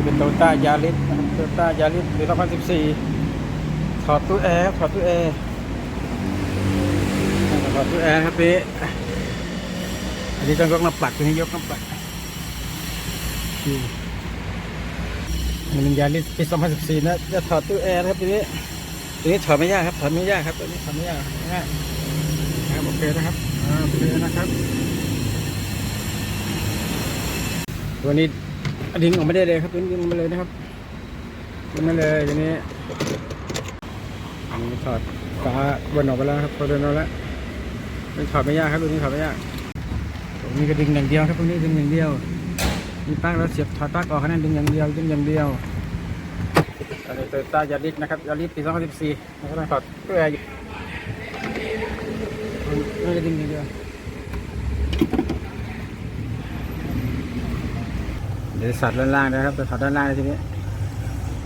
นี่เป็นโตต้ายาริสนะครับโตต้ายาริสปี2014ถอดตู้แอร์ถอดตู้แอร์ถอดตู้แอร์ครับพี่อันนี้ต้องยกน้ำปลักตัวนี้ยกน้ำปลักนี่มันเป็นยาริสปี2014นะจะถอดตู้แอร์ครับตัวนี้ตัวนี้ถอดไม่ยากครับถอดไม่ยากครับตัวนี้ถอดไม่ยากง่ายนะครับโอเคนะครับโอเคนะครับตัวนี้ ดึงออกม่ได้เลยครับดึงดึงมาเลยนะครับดึงมาเลยทีนี้อันนี้ถอดฝาบนออกไปแล้วครับพอเดินออกแล้วมันถอดไม่ยากครับตัวนี้ถอดไม่ยากตรงนี้ก็ดึงอย่างเดียวครับตรงนี้ดึงอย่างเดียวมีปลั๊กแล้วเสียบถอดปลั๊กออกแค่นั้นดึงอย่างเดียวดึงอย่างเดียวอันนี้โตโยต้ายาริสนะครับยาริสปี2014แล้วก็ต้องถอดตัวแออยู่ไม่ได้ดึงอย่างเดียว เดี๋ยวสัตว์ด้านล่างนะครับจะถอดด้านล่างเลยทีนี้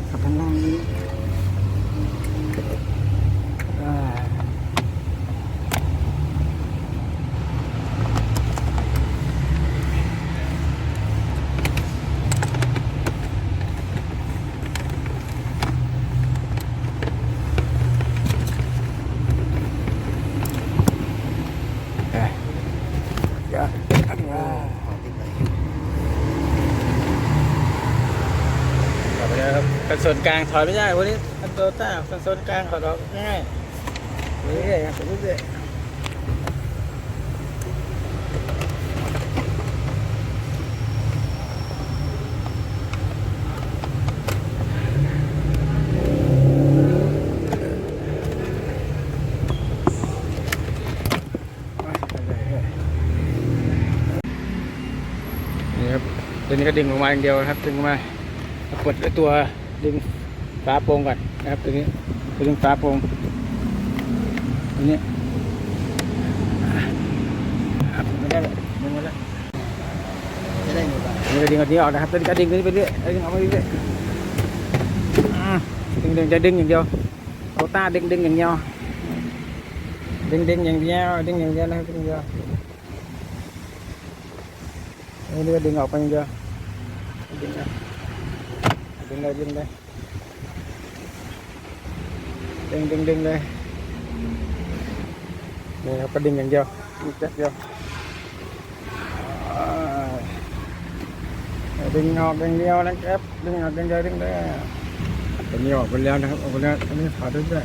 ถอดด้านล่างนี้อ่าเอ้ยเดี๋ยวอ่า ถอดไปแล้วครับ กันส่วนกลางถอดไม่ได้วันนี้คันโตต้ากันส่วนกลางถอดออกง่ายเรื่อยๆครับเรื่อยๆนี่ครับตัวนี้ก็ดึงออกมาอย่างเดียวนะครับ ดึงออกมากดตัว ดึงฝาโปรงก่อนนะครับตัวนี้ตัวดึงฝาโปรงตัวนี้อะไม่ได้เลยดึงมาแล้วจะได้หมดอะนี่ก็ดึงอันนี้ออกนะครับตัวนี้ก็ดึงตัวนี้ไปเรื่อยดึงออกมาเรื่อยอ่าดึงดึงจะดึงอย่างเดียวโคต้าดึงดึงอย่างเดียวดึงดึงอย่างเดียวดึงอย่างเดียวนะครับดึงอย่างเดียวนี่ก็ดึงออกไปอย่างเดียวดึงนะดึงเลยดึงเลย ดึงดึงดึงเลยนี่ครับก็ดึงอย่างเดียวดึงเดียวดึงออกอย่างเดียวนะครับดึงออกอย่างเดียวดึงเลยตัวนี้ออกไปแล้วนะครับออกไปแล้วอันนี้ถอดด้วยด้วย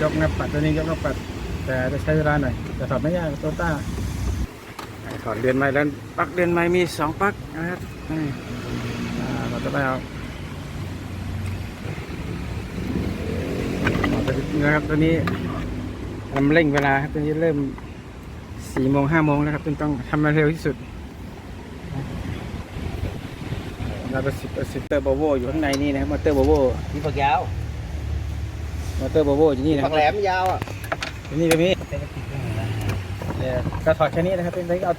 ยกหน้าปัดตัวนี้ยกหน้าปัด แต่จะใช้เวลาหน่อยจะถอดไม่ยากโตต้าถอดเรือนไม้แล้วปักเรือนไม้มีสองปักนะครับนี่เราจะไปเอาเอาไป นะครับตอนนี้ทำเร่งเวลาครับตอนนี้เริ่มสี่โมงห้าโมงแล้วครับต้องต้องทำให้เร็วที่สุดเราประสิทธิ์ประสิทธิ์เตอร์โบโวอยู่ข้างในนี่นะครับมอเตอร์โบโวมีฝักยาวมอเตอร์โบโวอยู่นี่นะคฝัรับกแหลมยาวอะอยู่นี่ก็มีเนี่ยก็ถอดแค่นี้นะครับตอนนี้ก็เอา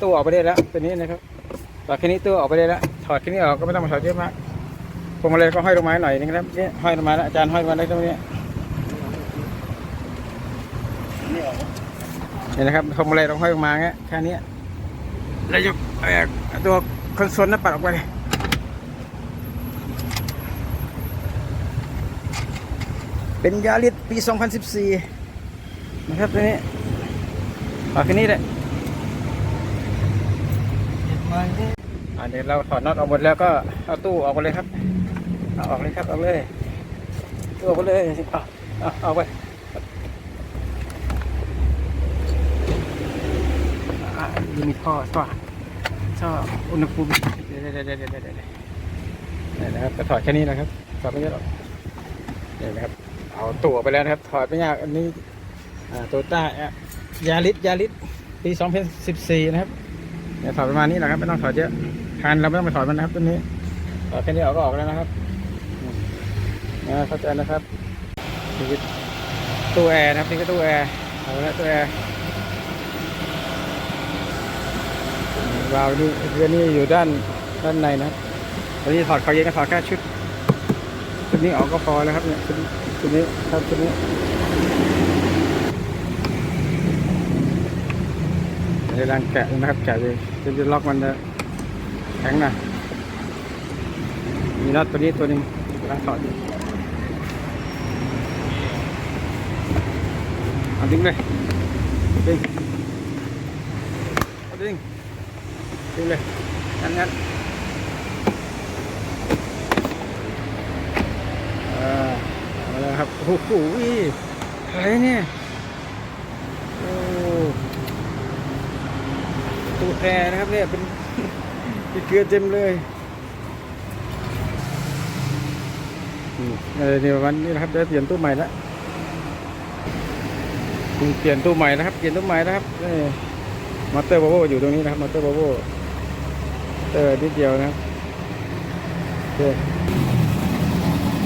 ตู้ออกไปได้แล้วตัวนี้นะครับถอดแค่นี้ตู้ออกไปได้แล้วถอดแค่นี้ออกก็ไม่ต้องมาถอดเยอะมากพวงมาลัยก็ห้อยลงมาหน่อยนึงนะครับเนี่ยห้อยลงมาแล้วอาจารย์ห้อยลงมาได้ตรงนี้นี่ออก เห็นนะครับพวงมาลัยต้องห้อยลงมาแค่แค่นี้แล้วยกเอ่อตัวคอนโซลน้าปัดออกไปเป็นยาริสปี 2014 นะครับตัวนี้ถอดแค่นี้แหละมันอ่าเดี๋ยวเราถอดน็อตออกหมดแล้วก็เอาตู้ออกไปเลยครับ เอาออกเลยครับ เอาเลย ตู้ออกไปเลยเอาเอาเอาไป อ่ายังมีท่อท่อท่ออุณหภูมิเดี๋ยวเดี๋ยวเดี๋ยวเดี๋ยวเดี๋ยวเดี๋ยวนี่นะครับก็ถอดแค่นี้นะครับถอดไม่เยอะหรอกนี่นะครับเอาตู้ออกไปแล้วนะครับ ถอดไม่ยากอันนี้โตต้ายาริสยาริสปี 2014 นะครับเนี่ยถอดประมาณนี้แหละครับไม่ต้องถอดเยอะคันเราไม่ต้องไปถอดมันนะครับตัวนี้ถอดแค่นี้ออกก็ออกแล้วนะครับอืมนะเข้าใจนะครับนี่คือตู้แอร์นะครับนี่ก็ตู้แอร์เอาละตู้แอร์ วาวนี่เรือนี่อยู่ด้านด้านในนะครับตอนนี้ถอดเขาเย็นก็ถอดแค่ชุดชุดนี้ออกก็พอแล้วครับเนี่ยชุดชุดนี้ครับชุดนี้เดี๋ยวดังแกะนะครับแกะเลยจะจะล็อกมันนะแข็งนะมีน็อตตัวนี้ตัวนึงกำลังถอดอยู่เอาดึงเลยดึงเอาดึง ดึงเลยงั้นงั้นอ่าเอาล้วครับ โอ้โหอะไรเนี่ย โอ้ตู้แอร์นะครับเนี่ย เป็นมีเกลือเต็มเลยเออเนี่ยวันนี้นะครับได้เปลี่ยนตู้ใหม่แล้วเปลี่ยนตู้ใหม่นะครับ เปลี่ยนตู้ใหม่นะครับมอเตอร์บาโวอยู่ตรงนี้นะครับมอเตอร์บาโว เตอร์นิดเดียวนะครับโอเค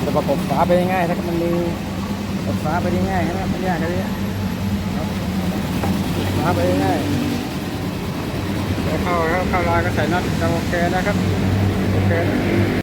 จะประกบฝาไปง่ายๆนะครับมันมีประกบฝาไปได้ง่ายนะครับไม่ยากเลยครับฝาไปง่ายเข้าเข้าเข้าลายก็ใส่น็อตโอเคนะครับโอเค